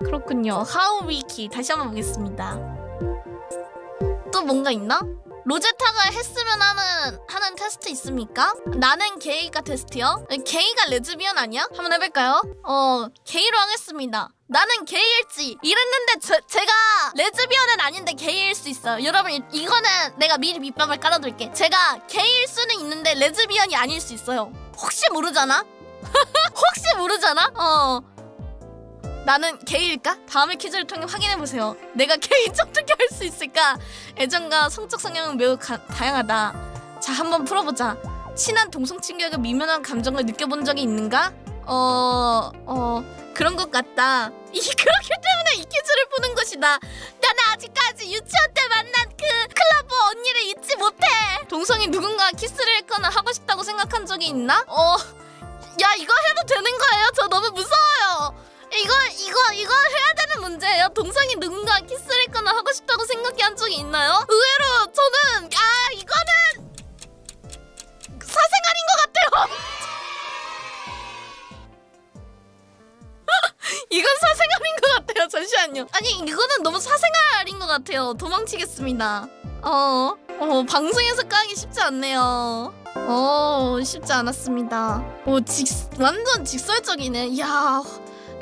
그렇군요. 하우 위키 다시 한번 보겠습니다. 또 뭔가 있나? 로제타가 했으면 하는 하는 테스트 있습니까? 나는 게이가 테스트요? 게이가 레즈비언 아니야? 한번 해볼까요? 어 게이로 하겠습니다. 나는 게이일지 이랬는데 제, 제가 레즈비언은 아닌데 게이일 수 있어요. 여러분 이- 이거는 내가 미리 밑밥을 깔아둘게. 제가 게이일 수는 있는데 레즈비언이 아닐 수 있어요. 혹시 모르잖아? 혹시 모르잖아? 어. 나는 게이일까? 다음의 퀴즈를 통해 확인해보세요. 내가 게이인지 어떻게 할 수 있을까? 애정과 성적 성향은 매우 가- 다양하다. 자, 한번 풀어보자. 친한 동성 친구에게 미묘한 감정을 느껴본 적이 있는가? 어, 어, 그런 것 같다. 이 그렇기 때문에 이 퀴즈를 푸는 것이다. 나는 아직까지 유치원 때 만난 그 클라버 언니를 잊지 못해. 동성이 누군가 키스를 했거나 하고 싶다고 생각한 적이 있나? 어, 동성이 누군가 키스를 했거나 하고 싶다고 생각해 한 적이 있나요? 의외로 저는 아 이거는 사생활인 것 같아요. 이건 사생활인 것 같아요. 잠시만요. 아니 이거는 너무 사생활인 것 같아요. 도망치겠습니다. 어, 어 방송에서 까기 쉽지 않네요. 어 쉽지 않았습니다. 오 직 완전 직설적이네. 이야